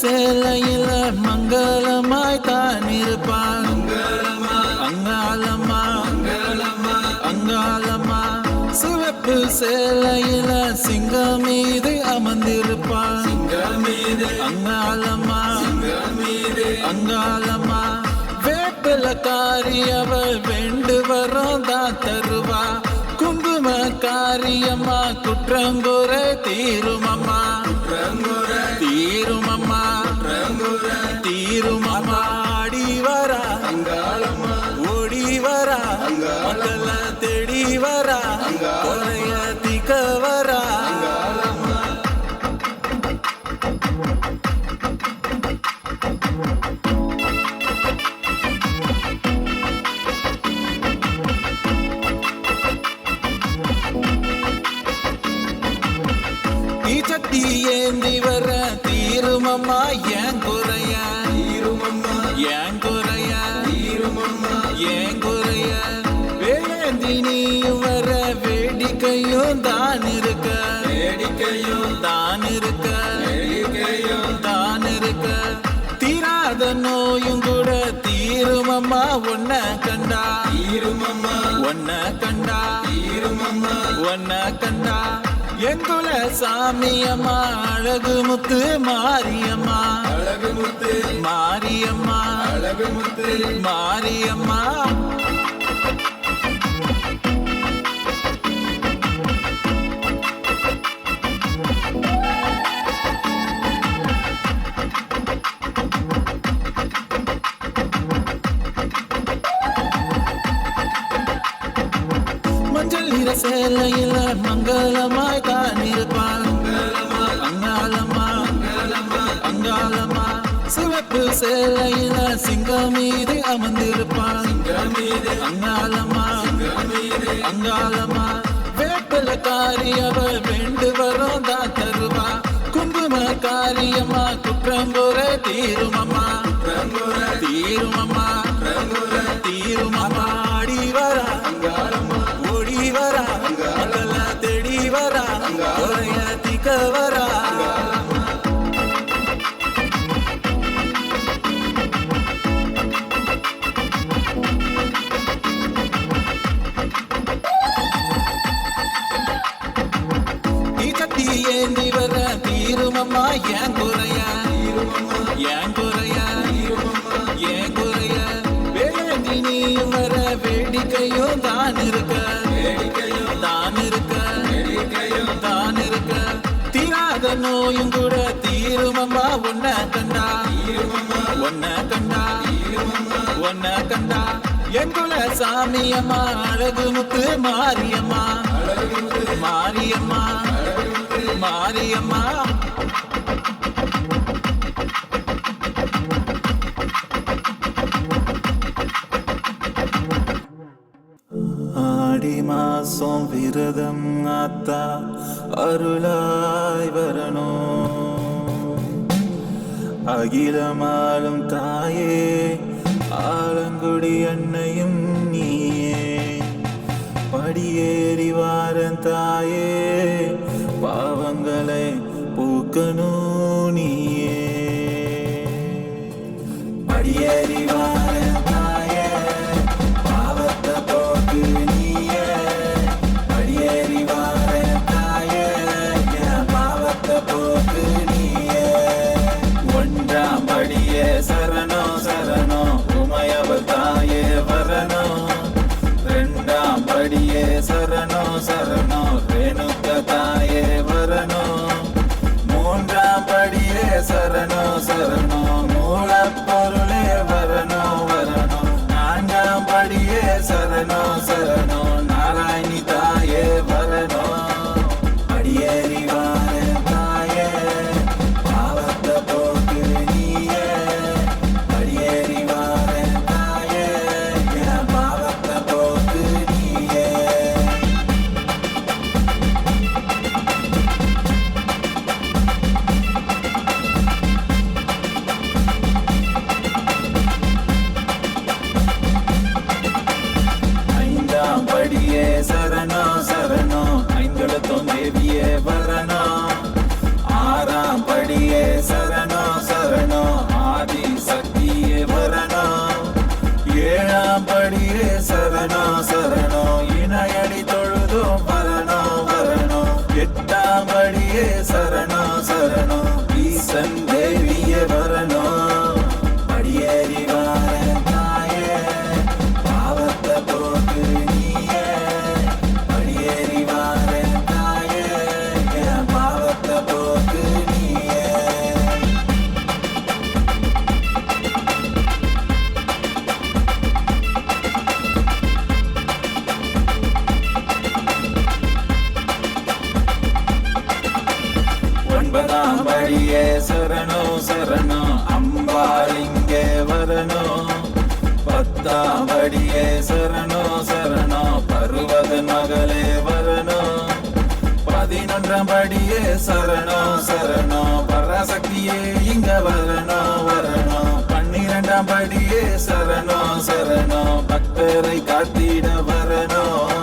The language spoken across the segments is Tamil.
சேலையில மங்களமாய் தான் இருப்பான். அங்காளம்மா அங்காளம்மா சிவப்பு சேலையில சிங்கம் மீது அமர்ந்திருப்பான். அங்காளம்மா அங்காளம்மா வேப்பிலக்காரி அவள் வேண்டு வரம் தான் தருவா. குங்கும காரியம்மா குற்றங்குறை தீருமம்மா வரா கொலைய திக்க வரா. நீ ஏந்தி வர தீருமம்மா ஏன் குரு தான் இருக்க வேடிக்கையும் தான் இருக்க வேடிக்கையும் தான் இருக்க தீராத நோயும் கூட தீருமம்மா ஒன்ன கண்டா. தீருமம்மா. ஒன்ன கண்டா. தீருமம்மா. ஒன்ன கண்டா. எங்குல சாமியம்மா அழகு முத்து மாரியம்மா. அழகு முத்து. மாரியம்மா. அழகு முத்து. மாரியம்மா. சேலையில மங்களமாய் தான் இருப்பான் அங்காளம்மா அங்காளம்மா சிவப்பு சேலையில சிங்கம் மீது அமர்ந்திருப்பான் அங்காளம்மா அங்காளம்மா வேப்பில காரியவள் வேண்டு வரும் தான் தருவா. குங்கும காரியம்மா குற்றங்குறை தீருமம்மா. தீருமம்மா தீருமம்மா. ஆடி வரா கவரா. நீ கத்தி ஏந்தி வர தீருமம்மா ஏன் குறைய? ஏன் குறையா? நோயும் கூட தீருமம்மா ஒன்ன கண்டா. ஒன்ன கண்டா. ஒன்ன கண்டா. எங்குல சாமியம்மா அழகு முத்து மாரியம்மா. மாரியம்மா. மாரியம்மா. ஆடி மாசம் விரதம் ஆத்தா. அருளாய் வரணும். அகிலமாலும் தாயே ஆலங்குடி அன்னையும் நீயே. படியேறி வாரன் தாயே பாவங்களை பூக்கணும். என்றபடியே சரணம் சரணம் பராசக்தியே இங்க வரணும் வரணும். பன்னிரண்டாம் படியே சரணம் சரணம் பக்தரை காத்திட வரணும்.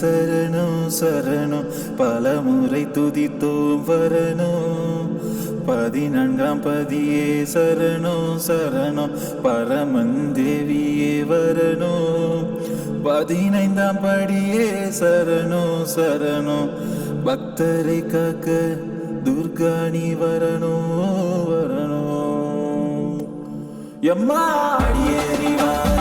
சரணம் சரணம். பல முறை துதித்தோம் வரணும். பதினான்காம் பதியே சரணம் சரணம். பரமன் தேவியே வரணும். பதினைந்தாம் படியே சரணம் சரணம். பக்தரை காக்க துர்காணி வரணும் வரணும். எம்மா அடியேறிவார்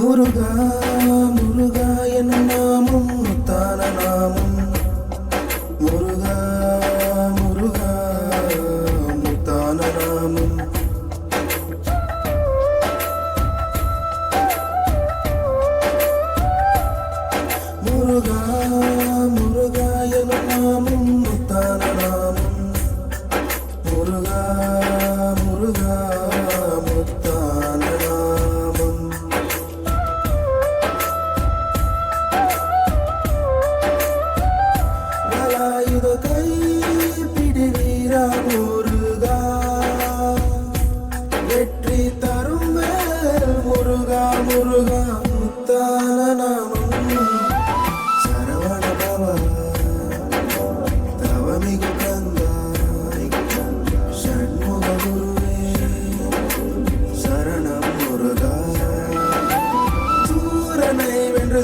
முருகா முருகா என் நாமம் முத்தான நாமம்.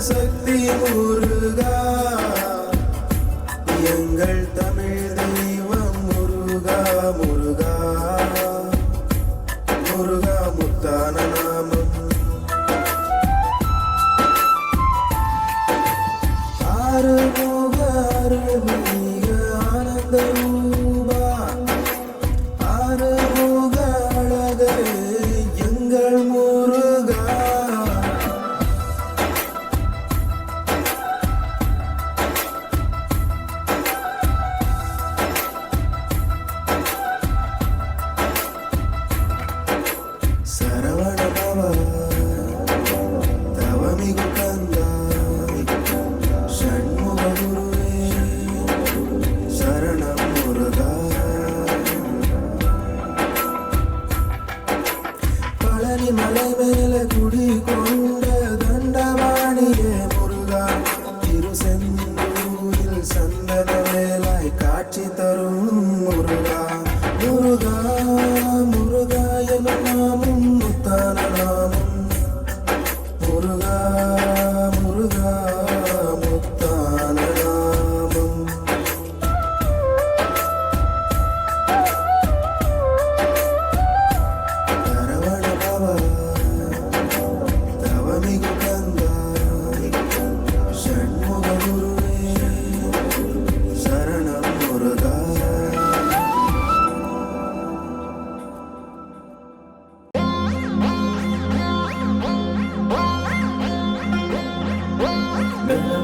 சக்தி முருகா எங்கள்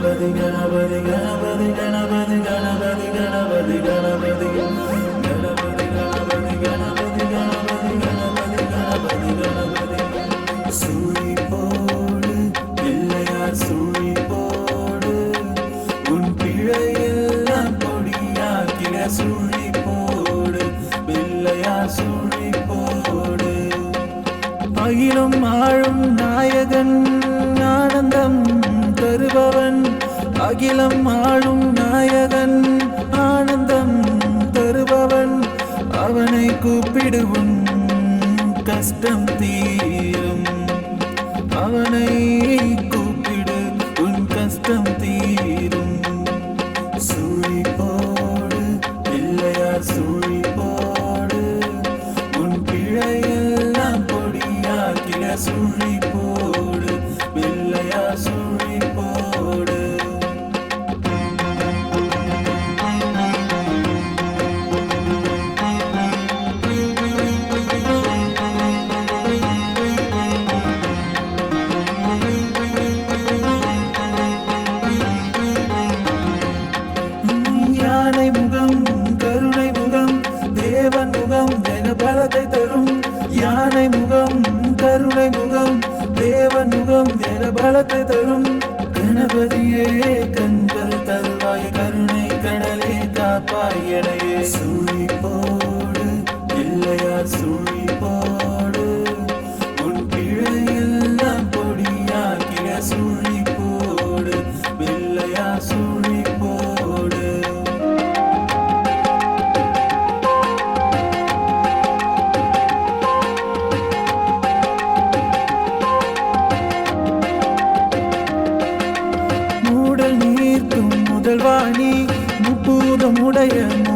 கணபதி கணபதி கணபதி கணபதி கணபதி கணபதி கணபதி கணபதி கணபதி கணபதி கணபதி கணபதி கணபதி கணபதி சூழி போடு பிள்ளையார் சூழி போடு உன் பிழையெல்லாம் கொடியாக்கிட சூழி போடு பிள்ளையார் சூழி போடு அகிலும் ஆழும் நாயகன் ஆனந்தம் தருபவன். அகிலம் ஆளும் நாயகன் ஆனந்தம் தருபவன். அவனை கூப்பிடுவோம் கஷ்டம் தீரும். அவனை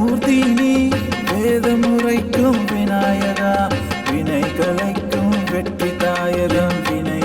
மூர்த்தி நீ வேதம் உரைக்கும் விநாயகா. வினை கலைக்கும் வெற்றி தாயகம் வினை.